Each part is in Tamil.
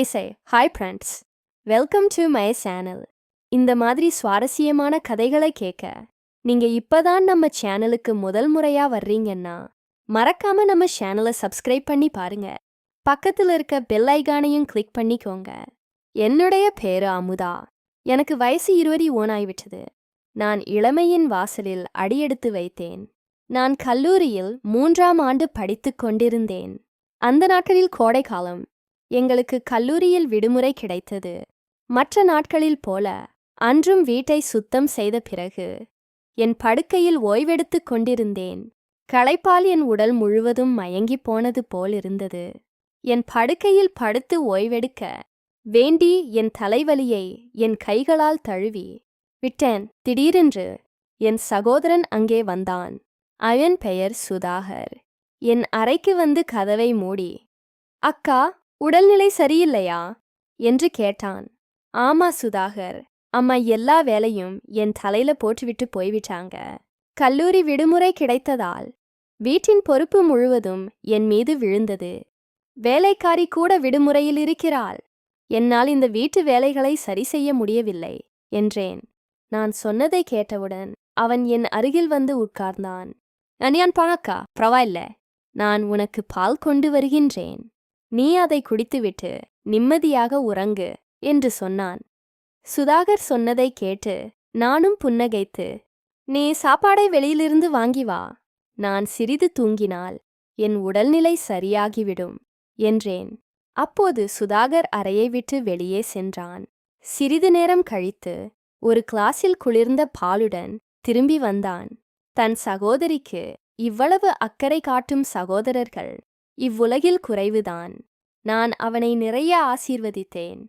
இசை. Hi friends welcome to my channel இந்த மாதிரி சுவாரஸ்யமான கதைகளை கேட்க நீங்க இப்பதான் நம்ம சேனலுக்கு முதல் முறையா வர்றீங்கன்னா மறக்காம நம்ம சேனலை சப்ஸ்கிரைப் பண்ணி பாருங்க. பக்கத்துல இருக்க பெல் ஐகானையும் கிளிக் பண்ணிக்கோங்க. என்னுடைய பேரு அமுதா. எனக்கு வயசு இருவரி ஓனாய்விட்டது. நான் இளமையின் வாசலில் அடியெடுத்து வைத்தேன். நான் கல்லூரியில் மூன்றாம் ஆண்டு படித்துக் கொண்டிருந்தேன். அந்த நாட்களில் கோடைக்காலம் எங்களுக்கு கல்லூரியில் விடுமுறை கிடைத்தது. மற்ற நாட்களில் போல அன்றும் வீட்டை சுத்தம் செய்த பிறகு என் படுக்கையில் ஓய்வெடுத்துக் கொண்டிருந்தேன். களைப்பால் என் உடல் முழுவதும் மயங்கிப் போனது போல் இருந்தது. என் படுக்கையில் படுத்து ஓய்வெடுக்க வேண்டி என் தலைவலியை என் கைகளால் தழுவி விட்டேன். திடீரென்று என் சகோதரன் அங்கே வந்தான். அவன் பெயர் சுதாகர். என் அறைக்கு வந்து கதவை மூடி அக்கா உடல்நிலை சரியில்லையா? என்று கேட்டான். ஆமா சுதாகர். அம்மா எல்லா வேலையும் என் தலையில போட்டுவிட்டு போய்விட்டாங்க. கல்லூரி விடுமுறை கிடைத்ததால் வீட்டின் பொறுப்பு முழுவதும் என் மீது விழுந்தது. வேலைக்காரி கூட விடுமுறையில் இருக்கிறாள். என்னால் இந்த வீட்டு வேலைகளை சரி செய்ய முடியவில்லை என்றேன். நான் சொன்னதை கேட்டவுடன் அவன் என் அருகில் வந்து உட்கார்ந்தான். அனியான் பணக்கா பரவாயில்ல. நான் உனக்கு பால் கொண்டு வருகின்றேன். நீ அதை குடித்துவிட்டு நிம்மதியாக உறங்கு என்று சொன்னான். சுதாகர் சொன்னதை கேட்டு நானும் புன்னகைத்து நீ சாப்பாடை வெளியிலிருந்து வாங்கி வா. நான் சிறிது தூங்கினால் என் உடல்நிலை சரியாகிவிடும் என்றேன். அப்போது சுதாகர் அறையை விட்டு வெளியே சென்றான். சிறிது நேரம் கழித்து ஒரு கிளாஸில் குளிர்ந்த பாலுடன் திரும்பி வந்தான். தன் சகோதரிக்கு இவ்வளவு அக்கறை காட்டும் சகோதரர்கள் இவ்வுலகில் குறைவுதான். நான் அவனை நிறைய ஆசீர்வதித்தேன்.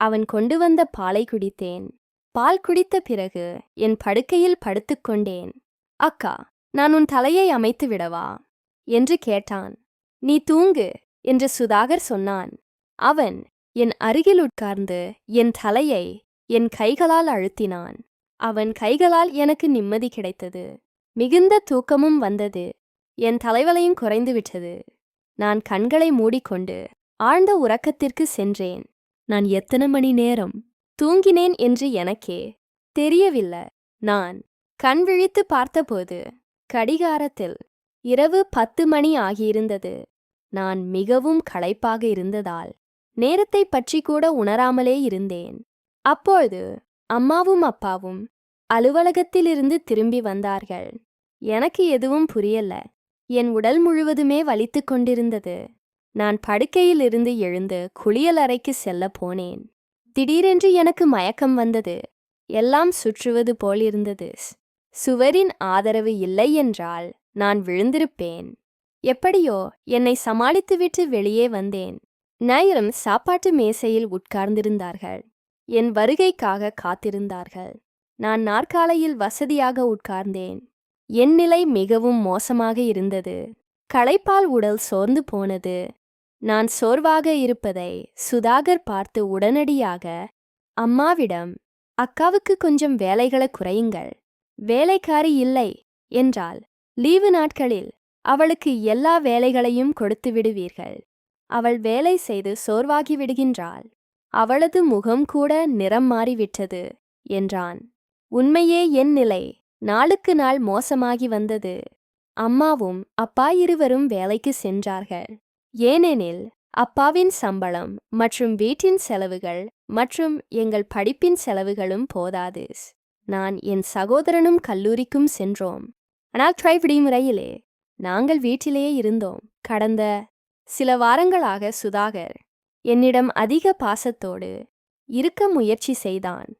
அவன் கொண்டு வந்த பாலை குடித்தேன். பால் குடித்த பிறகு என் படுக்கையில் படுத்துக்கொண்டேன் அக்கா நான் உன் தலையை அமைத்து விடவா? என்று கேட்டான். நீ தூங்கு என்று சுதாகர் சொன்னான். அவன் என் அருகில் உட்கார்ந்து என் தலையை என் கைகளால் அழுத்தினான். அவன் கைகளால் எனக்கு நிம்மதி கிடைத்தது. மிகுந்த தூக்கமும் வந்தது. என் தலைவலையும் குறைந்துவிட்டது நான் கண்களை மூடிக்கொண்டு ஆழ்ந்த உறக்கத்திற்கு சென்றேன். நான் எத்தனை மணி நேரம் தூங்கினேன் என்று எனக்கே தெரியவில்லை. நான் கண் விழித்து பார்த்தபோது கடிகாரத்தில் இரவு பத்து மணி ஆகியிருந்தது. நான் மிகவும் களைப்பாக இருந்ததால் நேரத்தை பற்றி கூட உணராமலே இருந்தேன். அப்பொழுது அம்மாவும் அப்பாவும் அலுவலகத்திலிருந்து திரும்பி வந்தார்கள். எனக்கு எதுவும் புரியல. என் உடல் முழுவதுமே வலித்துக் கொண்டிருந்தது. நான் படுக்கையிலிருந்து எழுந்து குளியல் அறைக்கு செல்ல போனேன். திடீரென்று எனக்கு மயக்கம் வந்தது. எல்லாம் சுற்றுவது போலிருந்தது சுவரின் ஆதரவு இல்லை என்றால் நான் விழுந்திருப்பேன். எப்படியோ என்னை சமாளித்துவிட்டு வெளியே வந்தேன். நேரம் சாப்பாட்டு மேசையில் உட்கார்ந்திருந்தார்கள். என் வருகைக்காக காத்திருந்தார்கள். நான் நாற்காலையில் வசதியாக உட்கார்ந்தேன். என் நிலை மிகவும் மோசமாக இருந்தது. களைப்பால் உடல் சோர்ந்து போனது. நான் சோர்வாக இருப்பதை சுதாகர் பார்த்து உடனடியாக அம்மாவிடம் அக்காவுக்கு கொஞ்சம் வேலைகளை குறையுங்கள். வேலைக்காரி இல்லை என்றால் லீவு நாட்களில் அவளுக்கு எல்லா வேலைகளையும் கொடுத்து விடுவீர்கள். அவள் வேலை செய்து சோர்வாகி விடுகின்றாள். அவளது முகம் கூட நிறம் மாறிவிட்டது என்றான். உண்மையே என் நிலை நாளுக்கு நாள் மோசமாகி வந்தது. அம்மாவும் அப்பா இருவரும் வேலைக்கு சென்றார்கள். ஏனெனில் அப்பாவின் சம்பளம் மற்றும் வீட்டின் செலவுகள் மற்றும் எங்கள் படிப்பின் செலவுகளும் போதாது. நான் என் சகோதரனும் கல்லூரிக்கும் சென்றோம். ஆனால் ட்ரை விடுமுறையிலே நாங்கள் வீட்டிலேயே இருந்தோம். கடந்த சில வாரங்களாக சுதாகர் என்னிடம் அதிக பாசத்தோடு இருக்க முயற்சி செய்தான்.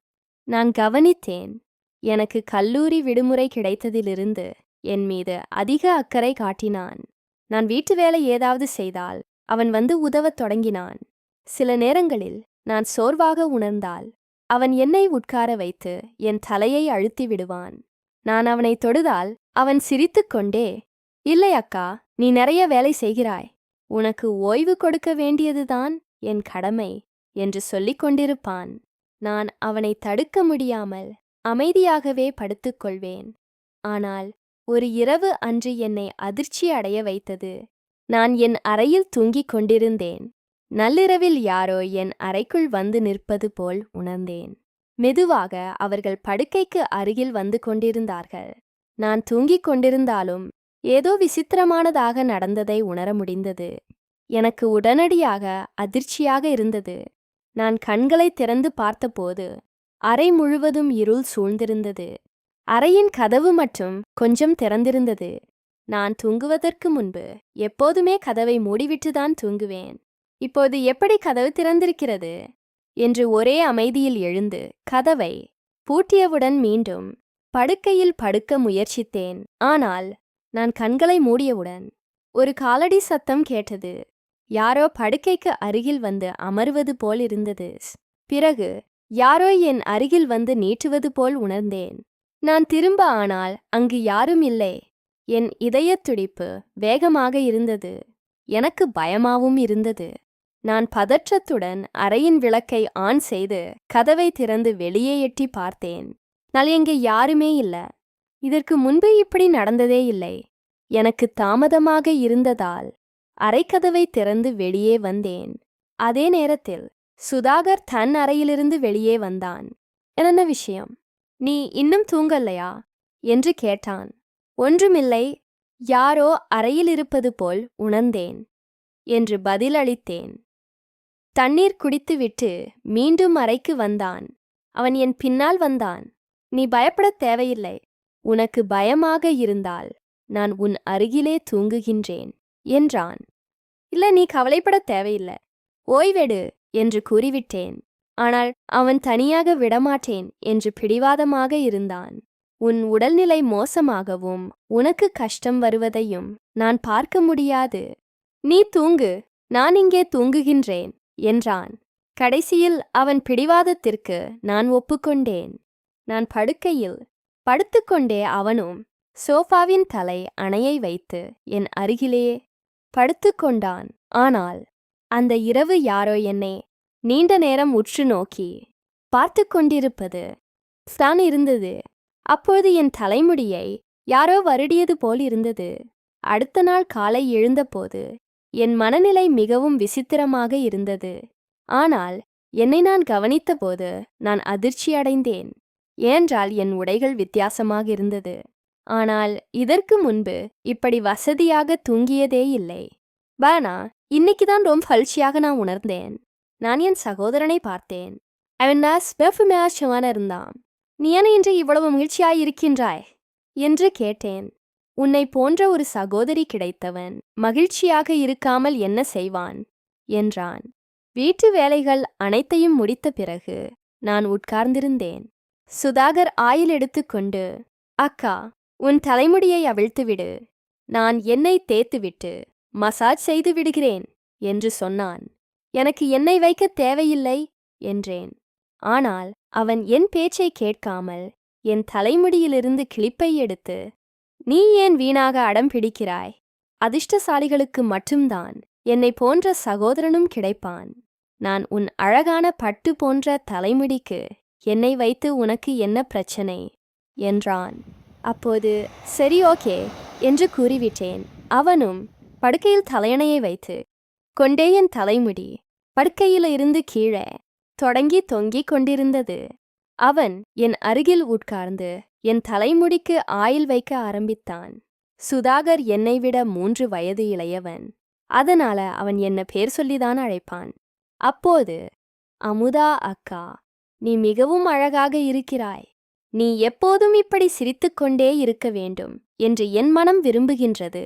நான் கவனித்தேன் எனக்கு கல்லூரி விடுமுறை கிடைத்ததிலிருந்து என் மீது அதிக அக்கறை காட்டினான். நான் வீட்டு வேலை ஏதாவது செய்தால் அவன் வந்து உதவத் தொடங்கினான். சில நேரங்களில் நான் சோர்வாக உணர்ந்தால் அவன் என்னை உட்கார வைத்து என் தலையை அழுத்தி விடுவான். நான் அவனை தொடுதால் அவன் சிரித்துக்கொண்டே இல்லை அக்கா நீ நிறைய வேலை செய்கிறாய். உனக்கு ஓய்வு கொடுக்க வேண்டியதுதான் என் கடமை என்று சொல்லிக் கொண்டிருப்பான். நான் அவனை தடுக்க முடியாமல் அமைதியாகவே படுத்துக்கொள்வேன். ஆனால் ஒரு இரவு அன்று என்னை அதிர்ச்சி அடைய வைத்தது. நான் என் அறையில் தூங்கிக் கொண்டிருந்தேன். நள்ளிரவில் யாரோ என் அறைக்குள் வந்து நிற்பது போல் உணர்ந்தேன். மெதுவாக அவர்கள் படுக்கைக்கு அருகில் வந்து கொண்டிருந்தார்கள். நான் தூங்கிக் கொண்டிருந்தாலும் ஏதோ விசித்திரமானதாக நடந்ததை உணர முடிந்தது. எனக்கு உடனடியாக அதிர்ச்சியாக இருந்தது. நான் கண்களை திறந்து பார்த்தபோது அறை முழுவதும் இருள் சூழ்ந்திருந்தது. அறையின் கதவு மட்டும் கொஞ்சம் திறந்திருந்தது. நான் தூங்குவதற்கு முன்பு எப்போதுமே கதவை மூடிவிட்டுதான் தூங்குவேன். இப்போது எப்படி கதவு திறந்திருக்கிறது? என்று ஒரே அமைதியில் எழுந்து கதவை பூட்டியவுடன் மீண்டும் படுக்கையில் படுக்க முயற்சித்தேன். ஆனால் நான் கண்களை மூடியவுடன் ஒரு காலடி சத்தம் கேட்டது. யாரோ படுக்கைக்கு அருகில் வந்து அமர்வது போல் இருந்தது. பிறகு யாரோ என் அருகில் வந்து நீட்டுவது போல் உணர்ந்தேன். நான் திரும்ப ஆனால் அங்கு யாரும் இல்லை. என் இதயத் துடிப்பு வேகமாக இருந்தது. எனக்கு பயமாவும் இருந்தது. நான் பதற்றத்துடன் அறையின் விளக்கை ஆன் செய்து கதவை திறந்து வெளியே எட்டி பார்த்தேன். நான் எங்கே யாருமே இல்ல. இதற்கு முன்பு இப்படி நடந்ததே இல்லை. எனக்கு தாமதமாக இருந்ததால் அறைக்கதவை திறந்து வெளியே வந்தேன். அதே நேரத்தில் சுதாகர் தன் அறையிலிருந்து வெளியே வந்தான். என்னென்ன விஷயம்? நீ இன்னும் தூங்கலையா என்று கேட்டான். ஒன்றுமில்லை. யாரோ அறையில் இருப்பது போல் உணர்ந்தேன் என்று பதிலளித்தேன் தண்ணீர் குடித்துவிட்டு மீண்டும் அறைக்கு வந்தான். அவன் என் பின்னால் வந்தான். நீ பயப்படத் தேவையில்லை. உனக்கு பயமாக இருந்தால் நான் உன் அருகிலே தூங்குகின்றேன் என்றான். இல்ல நீ கவலைப்படத் தேவையில்லை. ஓய்வெடு. என்று கூறிவிட்டேன். ஆனால் அவன் தனியாக விடமாட்டேன் என்று பிடிவாதமாக இருந்தான். உன் உடல்நிலை மோசமாகவும் உனக்கு கஷ்டம் வருவதையும் நான் பார்க்க முடியாது. நீ தூங்கு நான் இங்கே தூங்குகின்றேன் என்றான். கடைசியில் அவன் பிடிவாதத்திற்கு நான் ஒப்புக்கொண்டேன். நான் படுக்கையில் படுத்துக்கொண்டே அவனும் சோஃபாவின் தலை அணையை வைத்து என் அருகிலேயே படுத்துக்கொண்டான். ஆனால் அந்த இரவு யாரோ என்னை நீண்ட நேரம் உற்று நோக்கி பார்த்து கொண்டிருப்பது. தான் இருந்தது. அப்போது என் தலைமுடியை யாரோ வருடியது போல் இருந்தது. அடுத்த நாள் காலை எழுந்தபோது என் மனநிலை மிகவும் விசித்திரமாக இருந்தது. ஆனால் என்னை நான் கவனித்தபோது நான் அதிர்ச்சியடைந்தேன் ஏனென்றால் என் உடைகள் வித்தியாசமாக இருந்தது. ஆனால் இதற்கு முன்பு இப்படி வசதியாக தூங்கியதே இல்லை. பானா இன்னைக்கு தான் ரொம்ப பல்ச்சியாக நான் உணர்ந்தேன். நான் என் சகோதரனை பார்த்தேன். அவன் ஸ்பெஃபுமேஷமான இருந்தான். நீ என இன்று இவ்வளவு மகிழ்ச்சியாய் இருக்கின்றாய்? என்று கேட்டேன். உன்னை போன்ற ஒரு சகோதரி கிடைத்தவன் மகிழ்ச்சியாக இருக்காமல் என்ன செய்வான்? என்றான். வீட்டு வேலைகள் அனைத்தையும் முடித்த பிறகு நான் உட்கார்ந்திருந்தேன். சுதாகர் ஆயில் எடுத்துக்கொண்டு அக்கா உன் தலைமுடியை அவிழ்த்துவிடு. நான் என்னை தேத்துவிட்டு மசாஜ் செய்து விடுகிறேன் என்று சொன்னான். எனக்கு எண்ணெய் வைக்க தேவையில்லை என்றேன். ஆனால் அவன் என் பேச்சை கேட்காமல் என் தலைமுடியிலிருந்து கிளிப்பை எடுத்து நீ ஏன் வீணாக அடம் பிடிக்கிறாய்? அதிர்ஷ்டசாலிகளுக்கு மட்டும்தான் என்னை போன்ற சகோதரனும் கிடைப்பான். நான் உன் அழகான பட்டு போன்ற தலைமுடிக்கு என்னை வைத்து உனக்கு என்ன பிரச்சனை? என்றான். அப்போது சரி ஓகே என்று கூறிவிட்டேன். அவனும் படுக்கையில் தலையணையை வைத்து கொண்டே என் தலைமுடி படுக்கையில இருந்து கீழே தொடங்கி தொங்கிக் கொண்டிருந்தது. அவன் என் அருகில் உட்கார்ந்து என் தலைமுடிக்கு ஆயில் வைக்க ஆரம்பித்தான். சுதாகர் என்னை விட மூன்று வயது இளையவன். அதனால அவன் என்ன பேர் சொல்லிதான் அழைப்பான். அப்போது அமுதா அக்கா நீ மிகவும் அழகாக இருக்கிறாய். நீ எப்போதும் இப்படி சிரித்துக்கொண்டே இருக்க வேண்டும் என்று என் மனம் விரும்புகின்றது.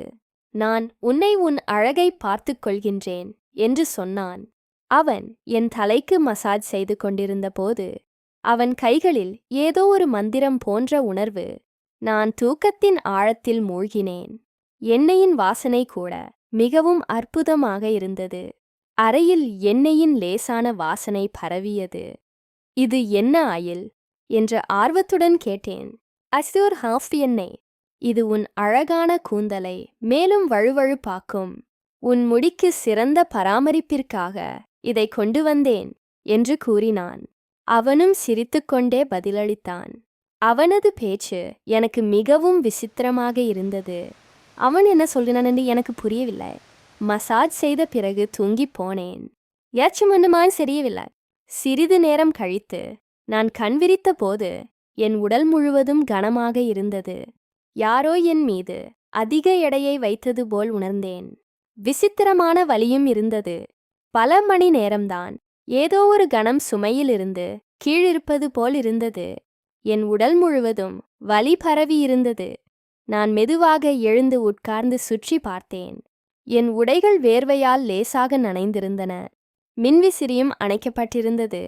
நான் உன்னை உன் அழகை பார்த்துக் கொள்கின்றேன் என்று சொன்னான். அவன் என் தலைக்கு மசாஜ் செய்து கொண்டிருந்த போது அவன் கைகளில் ஏதோ ஒரு மந்திரம் போன்ற உணர்வு நான் தூக்கத்தின் ஆழத்தில் மூழ்கினேன். எண்ணெயின் வாசனை கூட மிகவும் அற்புதமாக இருந்தது. அறையில் எண்ணெயின் லேசான வாசனை பரவியது. இது என்ன ஆயில்? என்ற ஆர்வத்துடன் கேட்டேன். அசூர் ஹாஃப் எண்ணெய். இது உன் அழகான கூந்தலை மேலும் வழுவழுப்பாக்கும். உன் முடிக்கு சிறந்த பராமரிப்பிற்காக இதை கொண்டு வந்தேன் என்று கூறினான். அவனும் சிரித்துக்கொண்டே பதிலளித்தான். அவனது பேச்சு எனக்கு மிகவும் விசித்திரமாக இருந்தது. அவன் என்ன சொல்லினான் என்று எனக்கு புரியவில்லை. மசாஜ் செய்த பிறகு தூங்கிப் போனேன். ஏச்சுமண்ணுமான் தெரியவில்லை சிறிது நேரம் கழித்து நான் கண் விரித்த போது என் உடல் முழுவதும் கனமாக இருந்தது. யாரோ என் மீது அதிக எடையை வைத்தது போல் உணர்ந்தேன். விசித்திரமான வலியும் இருந்தது. பல மணி நேரம்தான் ஏதோ ஒரு கணம் சுமையிலிருந்து கீழிருப்பது போல் இருந்தது. என் உடல் முழுவதும் வலி பரவி இருந்தது. நான் மெதுவாக எழுந்து உட்கார்ந்து சுற்றி பார்த்தேன். என் உடைகள் வேர்வையால் லேசாக நனைந்திருந்தன. மின்விசிறியும் அணைக்கப்பட்டிருந்தது.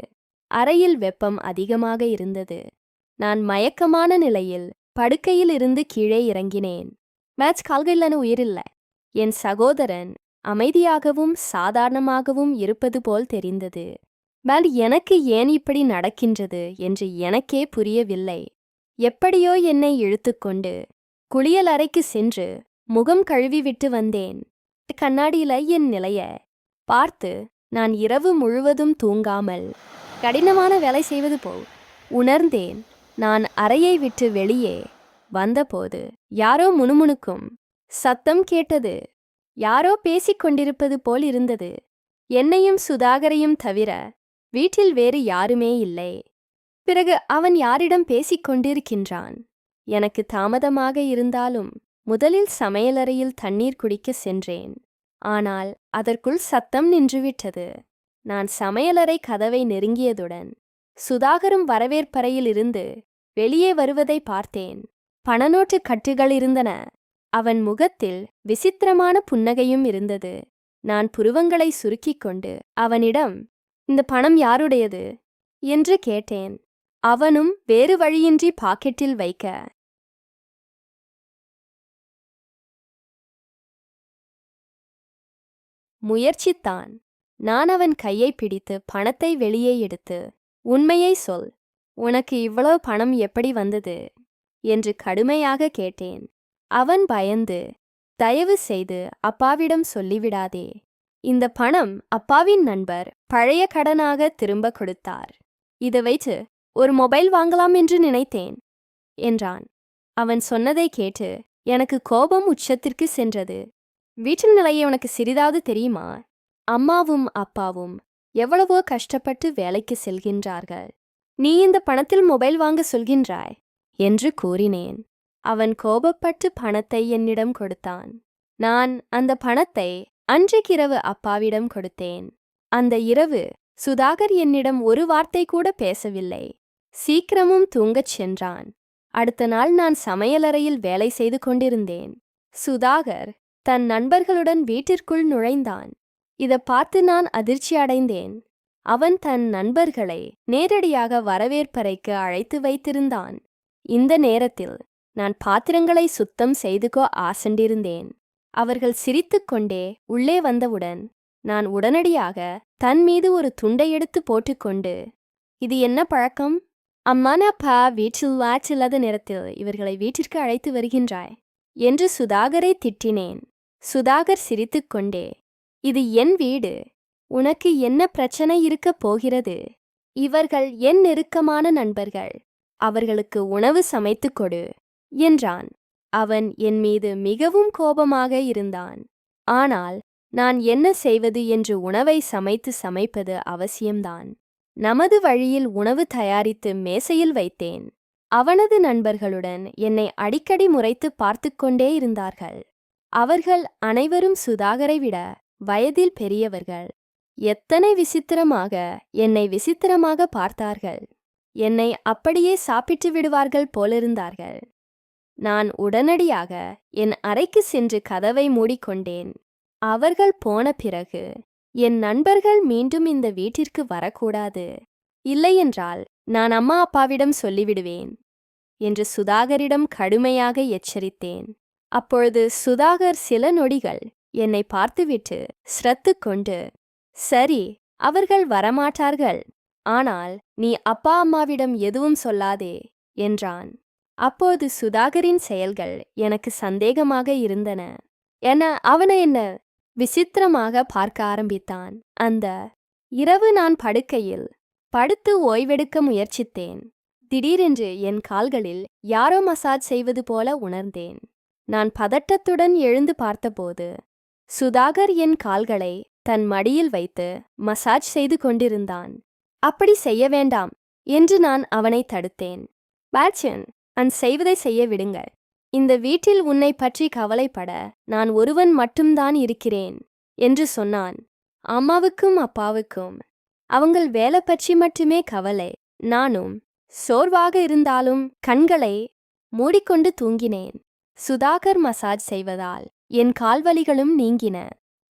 அறையில் வெப்பம் அதிகமாக இருந்தது. நான் மயக்கமான நிலையில் படுக்கையில் இருந்து கீழே இறங்கினேன். மேட்ச் கால்களில் உயிரில்ல. என் சகோதரன் அமைதியாகவும் சாதாரணமாகவும் இருப்பது போல் தெரிந்தது. மேல் எனக்கு ஏன் இப்படி நடக்கின்றது என்று எனக்கே புரியவில்லை. எப்படியோ என்னை இழுத்துக்கொண்டு குளியல் அறைக்கு சென்று முகம் கழுவி விட்டு வந்தேன். கண்ணாடியில என் நிலைய பார்த்து நான் இரவு முழுவதும் தூங்காமல் கடினமான வேலை செய்வது போல் உணர்ந்தேன். நான் அறையை விட்டு வெளியே வந்தபோது யாரோ முணுமுணுக்கும் சத்தம் கேட்டது. யாரோ பேசிக் கொண்டிருப்பது போல் இருந்தது. என்னையும் சுதாகரையும் தவிர வீட்டில் வேறு யாருமே இல்லை. பிறகு அவன் யாரிடம் பேசிக் கொண்டிருக்கின்றான்? எனக்கு தாமதமாக இருந்தாலும் முதலில் சமையலறையில் தண்ணீர் குடிக்க சென்றேன். ஆனால் அதற்குள் சத்தம் நின்றுவிட்டது. நான் சமையலறை கதவை நெருங்கியதுடன் சுதாகரும் வரவேற்பறையில் இருந்து வெளியே வருவதை பார்த்தேன். பணநோட்டு கட்டுகள் இருந்தன. அவன் முகத்தில் விசித்திரமான புன்னகையும் இருந்தது. நான் புருவங்களை சுருக்கிக் கொண்டு அவனிடம் இந்த பணம் யாருடையது என்று கேட்டேன். அவனும் வேறு வழியின்றி பாக்கெட்டில் வைக்க முயற்சித்தான் நான் அவன் கையை பிடித்து பணத்தை வெளியே எடுத்து உண்மையை சொல். உனக்கு இவ்வளவு பணம் எப்படி வந்தது? என்று கடுமையாக கேட்டேன். அவன் பயந்து தயவு செய்து அப்பாவிடம் சொல்லிவிடாதே. இந்த பணம் அப்பாவின் நண்பர் பழைய கடனாக திரும்ப கொடுத்தார். இதை வைத்து ஒரு மொபைல் வாங்கலாம் என்று நினைத்தேன் என்றான். அவன் சொன்னதை கேட்டு எனக்கு கோபம் உச்சத்திற்கு சென்றது. வீட்டின் நிலையை உனக்கு சிறிதாவது தெரியுமா? அம்மாவும் அப்பாவும் எவ்வளவோ கஷ்டப்பட்டு வேலைக்கு செல்கின்றார்கள். நீ இந்த பணத்தில் மொபைல் வாங்க சொல்கின்றாய்? என்று கூறினேன். அவன் கோபப்பட்டு பணத்தை என்னிடம் கொடுத்தான். நான் அந்த பணத்தை அன்றைக்கிரவு அப்பாவிடம் கொடுத்தேன். அந்த இரவு சுதாகர் என்னிடம் ஒரு வார்த்தை கூட பேசவில்லை. சீக்கிரமும் தூங்கச் சென்றான். அடுத்த நாள் நான் சமையலறையில் வேலை செய்து கொண்டிருந்தேன். சுதாகர் தன் நண்பர்களுடன் வீட்டிற்குள் நுழைந்தான். இதை பார்த்து நான் அதிர்ச்சி அடைந்தேன் அவன் தன் நண்பர்களை நேரடியாக வரவேற்பறைக்கு அழைத்து வைத்திருந்தான். இந்த நேரத்தில் நான் பாத்திரங்களை சுத்தம் செய்துகோ ஆசண்டிருந்தேன். அவர்கள் சிரித்துக்கொண்டே உள்ளே வந்தவுடன் நான் உடனடியாக தன் மீது ஒரு துண்டை எடுத்து போட்டுக்கொண்டு இது என்ன பழக்கம்? அம்மான அப்பா வீட்டில் வாட்ச் இல்லாத நேரத்தில் இவர்களை வீட்டிற்கு அழைத்து வருகின்றாய் என்று சுதாகரை திட்டினேன். சுதாகர் சிரித்துக்கொண்டே இது என் வீடு. உனக்கு என்ன பிரச்சனை இருக்கப் போகிறது? இவர்கள் என் நெருக்கமான நண்பர்கள். அவர்களுக்கு உணவு சமைத்துக் கொடு என்றான். அவன் என் மீது மிகவும் கோபமாக இருந்தான். ஆனால் நான் என்ன செய்வது என்று உணவை சமைத்து சமைப்பது அவசியம்தான். நமது வழியில் உணவு தயாரித்து மேசையில் வைத்தேன். அவனது நண்பர்களுடன் என்னை அடிக்கடி முறைத்து பார்த்து கொண்டே இருந்தார்கள். அவர்கள் அனைவரும் சுதாகரை விட வயதில் பெரியவர்கள். எத்தனை விசித்திரமாக என்னை விசித்திரமாக பார்த்தார்கள். என்னை அப்படியே சாப்பிட்டு விடுவார்கள் போலிருந்தார்கள். நான் உடனடியாக என் அறைக்கு சென்று கதவை மூடிக்கொண்டேன். அவர்கள் போன பிறகு என் நண்பர்கள் மீண்டும் இந்த வீட்டிற்கு வரக்கூடாது. இல்லையென்றால் நான் அம்மா அப்பாவிடம் சொல்லிவிடுவேன் என்று சுதாகரிடம் கடுமையாக எச்சரித்தேன். அப்பொழுது சுதாகர் சில நொடிகள் என்னை பார்த்துவிட்டு ஸ்ரத்து கொண்டு சரி அவர்கள் வரமாட்டார்கள். ஆனால் நீ அப்பா அம்மாவிடம் எதுவும் சொல்லாதே என்றான். அப்போது சுதாகரின் செயல்கள் எனக்கு சந்தேகமாக இருந்தன. என அவனை என்ன விசித்திரமாக பார்க்க ஆரம்பித்தான். அந்த இரவு நான் படுக்கையில் படுத்து ஓய்வெடுக்க முயற்சித்தேன். திடீரென்று என் கால்களில் யாரோ மசாஜ் செய்வது போல உணர்ந்தேன். நான் பதட்டத்துடன் எழுந்து பார்த்தபோது சுதாகர் என் கால்களை தன் மடியில் வைத்து மசாஜ் செய்து கொண்டிருந்தான். அப்படி செய்ய வேண்டாம் என்று நான் அவனை தடுத்தேன். பேட்சன் நான் செய்வதை செய்ய விடுங்கள். இந்த வீட்டில் உன்னை பற்றி கவலைப்பட நான் ஒருவன் மட்டும்தான் இருக்கிறேன் என்று சொன்னான். அம்மாவுக்கும் அப்பாவுக்கும் அவங்கள் வேலை பற்றி மட்டுமே கவலை. நானும் சோர்வாக இருந்தாலும் கண்களை மூடிக்கொண்டு தூங்கினேன். சுதாகர் மசாஜ் செய்வதால் என் கால்வலிகளும் நீங்கின.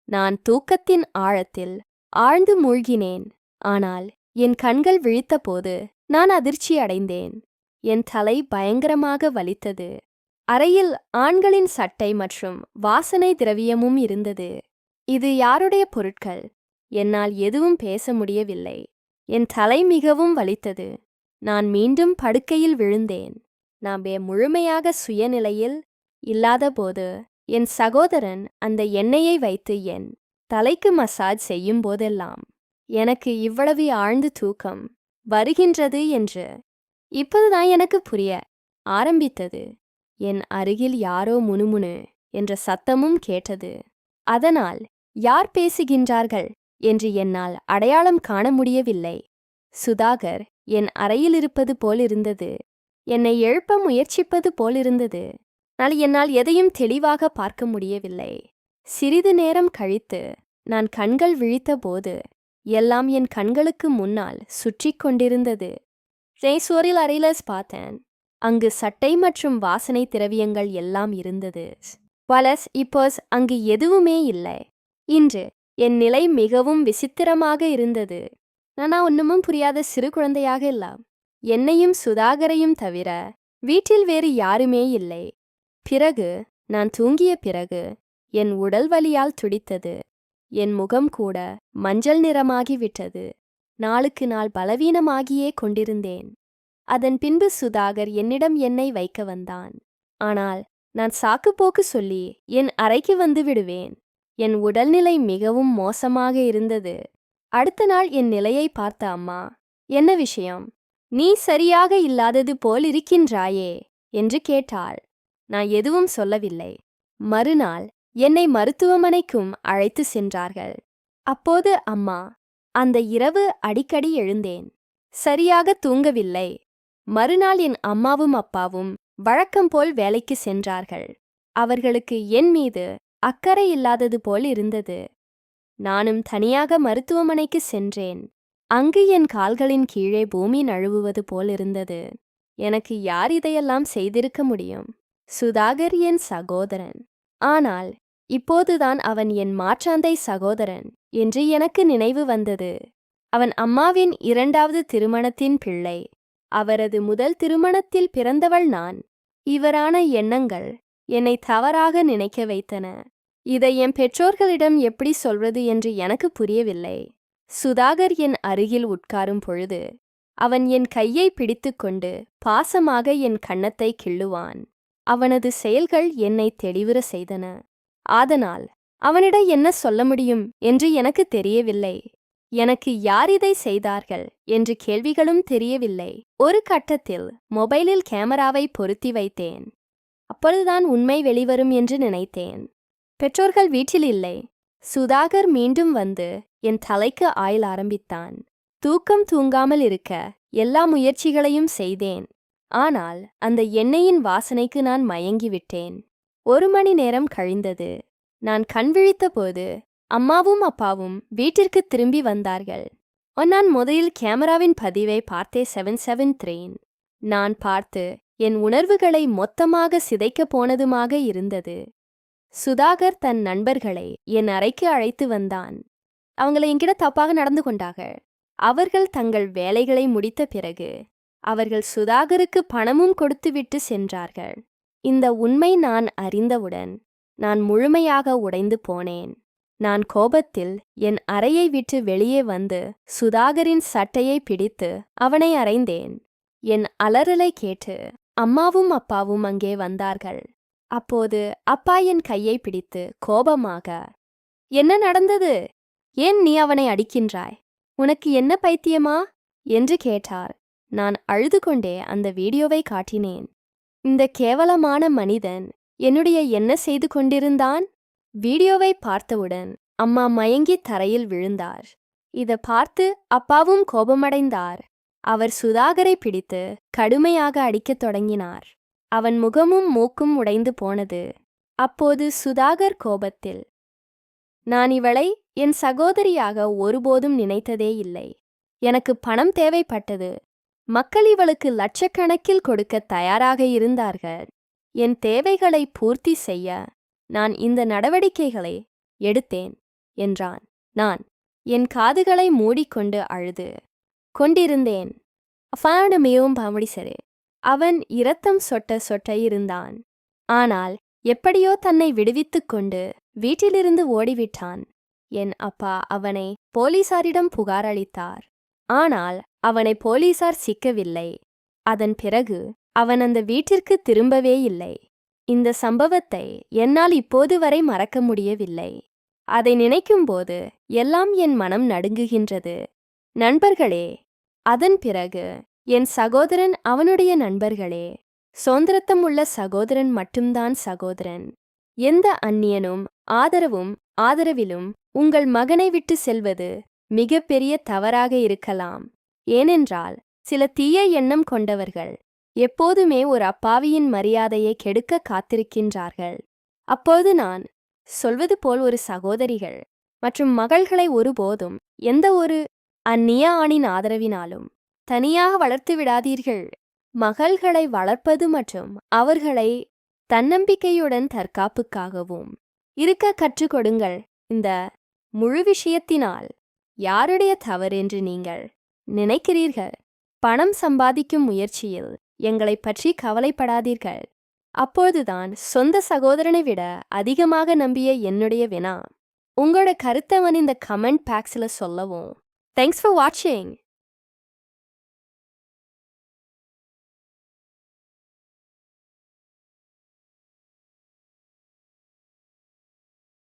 நான் தூக்கத்தின் ஆழத்தில் ஆழ்ந்து மூழ்கினேன். ஆனால் என் கண்கள் விழித்தபோது நான் அதிர்ச்சி அடைந்தேன். என் தலை பயங்கரமாக வலித்தது. அறையில் ஆண்களின் சட்டை மற்றும் வாசனை திரவியமும் இருந்தது. இது யாருடைய பொருட்கள்? என்னால் எதுவும் பேச முடியவில்லை. என் தலை மிகவும் வலித்தது. நான் மீண்டும் படுக்கையில் விழுந்தேன். நாம் முழுமையாக சுயநிலையில் இல்லாதபோது என் சகோதரன் அந்த எண்ணெயை வைத்து என் தலைக்கு மசாஜ் செய்யும் போதெல்லாம் எனக்கு இவ்வளவு ஆழ்ந்து தூக்கம் வருகின்றது என்று இப்போதுதான் எனக்கு புரிய ஆரம்பித்தது. என் அருகில் யாரோ முணுமுணு என்ற சத்தமும் கேட்டது. அதனால் யார் பேசுகின்றார்கள் என்று என்னால் அடையாளம் காண முடியவில்லை. சுதாகர் என் அறையில் இருப்பது போலிருந்தது என்னை எழுப்ப முயற்சிப்பது போலிருந்தது ஆனால் என்னால் எதையும் தெளிவாக பார்க்க முடியவில்லை. சிறிது நேரம் கழித்து நான் கண்கள் விழித்தபோது எல்லாம் என் கண்களுக்கு முன்னால் சுற்றிக் கொண்டிருந்தது. ரேசோரில் அறையிலஸ் பார்த்தேன். அங்கு சட்டை மற்றும் வாசனை திரவியங்கள் எல்லாம் இருந்தது. பலஸ் இப்போஸ் அங்கு எதுவுமே இல்லை. இன்று என் நிலை மிகவும் விசித்திரமாக இருந்தது. நானா ஒன்றுமும் புரியாத சிறு குழந்தையாக இல்லாம் என்னையும் சுதாகரையும் தவிர வீட்டில் வேறு யாருமே இல்லை. பிறகு நான் தூங்கிய பிறகு என் உடல் வலியால் துடித்தது. என் முகம் கூட மஞ்சள் நிறமாகிவிட்டது நாளுக்கு நாள் பலவீனமாகியே கொண்டிருந்தேன். அதன் பின்பு சுதாகர் என்னிடம் என்னை வைக்க வந்தான். ஆனால் நான் சாக்குப்போக்கு சொல்லி என் அறைக்கு வந்து விடுவேன். என் உடல்நிலை மிகவும் மோசமாக இருந்தது. அடுத்த நாள் என் நிலையை பார்த்த அம்மா என்ன விஷயம்? நீ சரியாக இல்லாதது போல் இருக்கின்றாயே? என்று கேட்டாள். நான் எதுவும் சொல்லவில்லை. மறுநாள் என்னை மருத்துவமனைக்கும் அழைத்து சென்றார்கள். அப்போது அம்மா அந்த இரவு அடிக்கடி எழுந்தேன். சரியாக தூங்கவில்லை. மறுநாள் என் அம்மாவும் அப்பாவும் வழக்கம் போல் வேலைக்கு சென்றார்கள். அவர்களுக்கு என் மீது அக்கறை இல்லாதது போல் இருந்தது. நானும் தனியாக மருத்துவமனைக்கு சென்றேன். அங்கு என் கால்களின் கீழே பூமி நழுவுவது போல் இருந்தது. எனக்கு யார் இதையெல்லாம் செய்திருக்க முடியும்? சுதாகர் என் சகோதரன். ஆனால் இப்போதுதான் அவன் என் மாற்றாந்தை சகோதரன் என்று எனக்கு நினைவு வந்தது. அவன் அம்மாவின் இரண்டாவது திருமணத்தின் பிள்ளை. அவரது முதல் திருமணத்தில் பிறந்தவள் நான். இவரான எண்ணங்கள் என்னை தவறாக நினைக்க வைத்தன. இதை என் பெற்றோர்களிடம் எப்படி சொல்வது என்று எனக்கு புரியவில்லை. சுதாகர் என் அருகில் உட்காரும் பொழுது அவன் என் கையை பிடித்துக்கொண்டு பாசமாக என் கன்னத்தை கிள்ளுவான். அவனது செயல்கள் என்னை தெளிவுற செய்தன. ஆதனால் அவனிடம் என்ன சொல்ல முடியும் என்று எனக்கு தெரியவில்லை. எனக்கு யார் இதை செய்தார்கள் என்று கேள்விகளும் தெரியவில்லை. ஒரு கட்டத்தில் மொபைலில் கேமராவை பொருத்தி வைத்தேன். அப்பொழுதுதான் உண்மை வெளிவரும் என்று நினைத்தேன். பெற்றோர்கள் வீட்டில் இல்லை. சுதாகர் மீண்டும் வந்து என் தலைக்கு ஆயில் ஆரம்பித்தான். தூக்கம் தூங்காமல் இருக்க எல்லா முயற்சிகளையும் செய்தேன். ஆனால் அந்த எண்ணெயின் வாசனைக்கு நான் மயங்கிவிட்டேன். ஒரு மணி நேரம் கழிந்தது. நான் கண் விழித்தபோது அம்மாவும் அப்பாவும் வீட்டிற்கு திரும்பி வந்தார்கள். நான் முதலில் கேமராவின் பதிவை பார்த்தே செவன் செவன் த்ரீன். நான் பார்த்து என் உணர்வுகளை மொத்தமாக சிதைக்கப் போனதுமாக இருந்தது. சுதாகர் தன் நண்பர்களை என் அறைக்கு அழைத்து வந்தான். அவங்களை என்கிட்ட தப்பாக நடந்து கொண்டாக அவர்கள் தங்கள் வேலைகளை முடித்த பிறகு அவர்கள் சுதாகருக்கு பணமும் கொடுத்துவிட்டு சென்றார்கள். இந்த உண்மை நான் அறிந்தவுடன் நான் முழுமையாக உடைந்து போனேன். நான் கோபத்தில் என் அறையை விட்டு வெளியே வந்து சுதாகரின் சட்டையை பிடித்து அவனை அறைந்தேன். என் அலறலை கேட்டு அம்மாவும் அப்பாவும் அங்கே வந்தார்கள். அப்போது அப்பா என் கையை பிடித்து கோபமாக என்ன நடந்தது? ஏன் நீ அவனை அடிக்கின்றாய்? உனக்கு என்ன பைத்தியமா? என்று கேட்டார். நான் அழுது கொண்டே அந்த வீடியோவை காட்டினேன். இந்த கேவலமான மனிதன் என்னுடைய என்ன செய்து கொண்டிருந்தான்? வீடியோவை பார்த்தவுடன் அம்மா மயங்கி தரையில் விழுந்தார். இதை பார்த்து அப்பாவும் கோபமடைந்தார். அவர் சுதாகரை பிடித்து கடுமையாக அடிக்கத் தொடங்கினார். அவன் முகமும் மூக்கும் உடைந்து போனது. அப்போது சுதாகர் கோபத்தில் நான் இவளை என் சகோதரியாக ஒருபோதும் நினைத்ததே இல்லை. எனக்கு பணம் தேவைப்பட்டது. மக்கள் இவளுக்கு லட்சக்கணக்கில் கொடுக்க தயாராக இருந்தார்கள். என் தேவைகளை பூர்த்தி செய்ய நான் இந்த நடவடிக்கைகளை எடுத்தேன் என்றான். நான் என் காதுகளை மூடிக்கொண்டு அழுது கொண்டிருந்தேன். அஃபான மிகவும் பவடிசரு. அவன் இரத்தம் சொட்ட சொட்ட இருந்தான். ஆனால் எப்படியோ தன்னை விடுவித்துக் கொண்டு வீட்டிலிருந்து ஓடிவிட்டான். என் அப்பா அவனை போலீசாரிடம் புகாரளித்தார் ஆனால் அவனை போலீசார் சிக்கவில்லை. அதன் பிறகு அவன் அந்த வீட்டிற்கு திரும்பவே இல்லை. இந்த சம்பவத்தை என்னால் இப்போது வரை மறக்க முடியவில்லை. அதை நினைக்கும்போது எல்லாம் என் மனம் நடுங்குகின்றது. நண்பர்களே அதன் பிறகு என் சகோதரன் அவனுடைய நண்பர்களே சுதந்திரத்தம் உள்ள சகோதரன் மட்டும்தான் சகோதரன். எந்த அந்நியனும் ஆதரவும் ஆதரவிலும் உங்கள் மகனை விட்டு செல்வது மிகப்பெரிய தவறாக இருக்கலாம். ஏனென்றால் சில தீய எண்ணம் கொண்டவர்கள் எப்போதுமே ஒரு அப்பாவியின் மரியாதையை கெடுக்க காத்திருக்கின்றார்கள். அப்போது நான் சொல்வது போல் ஒரு சகோதரிகள் மற்றும் மகள்களை ஒருபோதும் எந்த ஒரு அந்நிய ஆணின் ஆதரவினாலும் தனியாக வளர்த்து விடாதீர்கள். மகள்களை வளர்ப்பது மற்றும் அவர்களை தன்னம்பிக்கையுடன் தற்காப்புக்காகவும் இருக்க கற்றுக் கொடுங்கள். இந்த முழு விஷயத்தினால் யாருடைய தவறென்று நீங்கள் நினைக்கிறீர்கள். பணம் சம்பாதிக்கும் முயற்சியில் எங்களைப் பற்றி கவலைப்படாதீர்கள். அப்போதுதான் சொந்த சகோதரனை விட அதிகமாக நம்பிய என்னுடைய வினா. உங்களோட கருத்தவன் இந்த கமெண்ட் பேக்ஸில் சொல்லவும். தேங்க்ஸ் ஃபார் வாட்சிங்